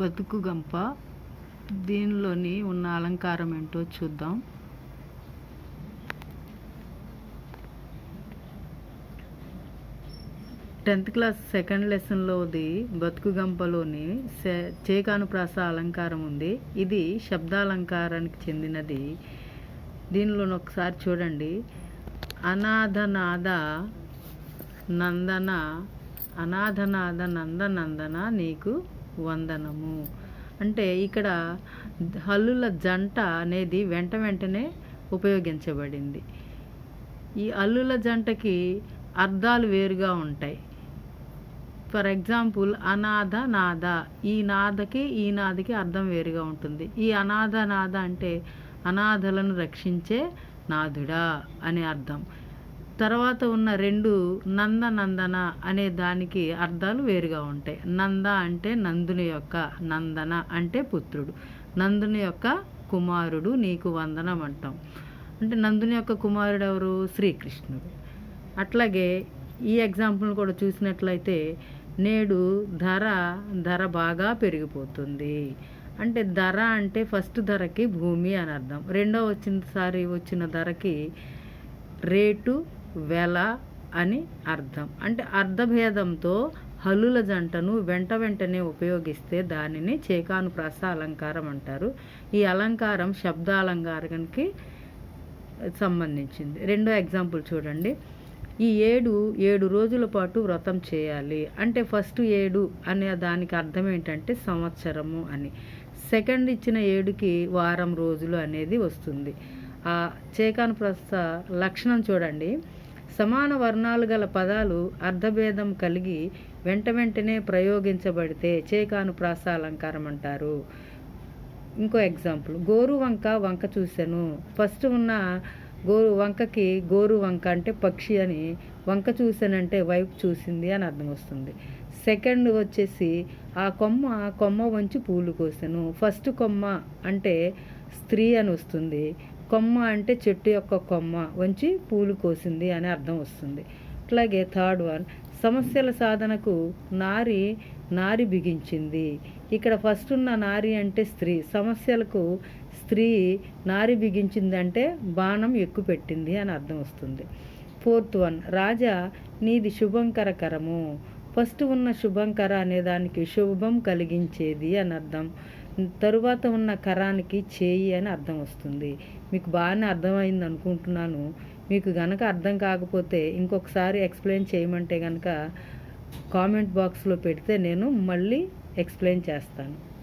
బతుకు గంప. దీనిలోని ఉన్న అలంకారం ఏంటో చూద్దాం. టెన్త్ క్లాస్ సెకండ్ లెసన్లోది బతుకు గంపలోని చేకాను ప్రాస అలంకారం ఉంది. ఇది శబ్దాలంకారానికి చెందినది. దీనిలో ఒకసారి చూడండి. అనాథనాథ నందన అనాథనాథ నందనందన నీకు వందనము. అంటే ఇక్కడ హల్లుల జంట అనేది వెంట వెంటనే ఉపయోగించబడింది. ఈ అల్లుల జంటకి అర్థాలు వేరుగా ఉంటాయి. ఫర్ ఎగ్జాంపుల్ అనాథ నాద ఈ నాదకి ఈ నాదకి అర్థం వేరుగా ఉంటుంది. ఈ అనాథ నాద అంటే అనాథలను రక్షించే నాథుడా అనే అర్థం. తర్వాత ఉన్న రెండు నంద నందన అనే దానికి అర్థాలు వేరుగా ఉంటాయి. నంద అంటే నందుని యొక్క నందన అంటే పుత్రుడు. నందుని యొక్క కుమారుడు నీకు వందనం అంటాం. అంటే నందుని యొక్క కుమారుడు ఎవరు? శ్రీకృష్ణుడు. అట్లాగే ఈ ఎగ్జాంపుల్ కూడా చూసినట్లయితే నేడు ధర ధర బాగా పెరిగిపోతుంది. అంటే ధర అంటే ఫస్ట్ ధరకి భూమి అని అర్థం. రెండో వచ్చినసారి వచ్చిన ధరకి రేటు వెల అని అర్థం. అంటే అర్థభేదంతో హల్లుల జంటను వెంట వెంటనే ఉపయోగిస్తే దానిని చేకానుప్రాస అలంకారం అంటారు. ఈ అలంకారం శబ్దాలంకారానికి సంబంధించింది. రెండో ఎగ్జాంపుల్ చూడండి. ఈ ఏడు ఏడు రోజుల పాటు వ్రతం చేయాలి. అంటే ఫస్ట్ ఏడు అనే దానికి అర్థం ఏంటంటే సంవత్సరము అని. సెకండ్ ఇచ్చిన ఏడుకి వారం రోజులు అనేది వస్తుంది. ఆ చేకాను ప్రస్థ లక్షణం చూడండి. సమాన వర్ణాలు గల పదాలు అర్ధభేదం కలిగి వెంట వెంటనే ప్రయోగించబడితే చేకాను ప్రాస అలంకారం అంటారు. ఇంకో ఎగ్జాంపుల్ గోరు వంక వంక చూశాను. ఫస్ట్ ఉన్న గోరు వంకకి గోరు వంక అంటే పక్షి అని వంక చూశానంటే వైపు చూసింది అని అర్థం వస్తుంది. సెకండ్ వచ్చేసి ఆ కొమ్మ కొమ్మ వంచి పూలు కోసాను. ఫస్ట్ కొమ్మ అంటే స్త్రీ అని వస్తుంది. కొమ్మ అంటే చెట్టు యొక్క కొమ్మ వంచి పూలు కోసింది అని అర్థం వస్తుంది. అట్లాగే థర్డ్ వన్ సమస్యల సాధనకు నారి నారి బిగించింది. ఇక్కడ ఫస్ట్ ఉన్న నారి అంటే స్త్రీ. సమస్యలకు స్త్రీ నారి బిగించింది అంటే బాణం ఎక్కువ పెట్టింది అని అర్థం వస్తుంది. ఫోర్త్ వన్ రాజా నీది శుభంకరకరము. ఫస్ట్ ఉన్న శుభంకర అనే దానికి శుభం కలిగించేది అని అర్థం. తరువాత ఉన్న కరానికి చేయి అని అర్థం వస్తుంది. మీకు బాగానే అర్థమైంది అనుకుంటున్నాను. మీకు గనక అర్థం కాకపోతే ఇంకొకసారి ఎక్స్ప్లెయిన్ చేయమంటే కనుక కామెంట్ బాక్స్లో పెడితే నేను మళ్ళీ ఎక్స్ప్లెయిన్ చేస్తాను.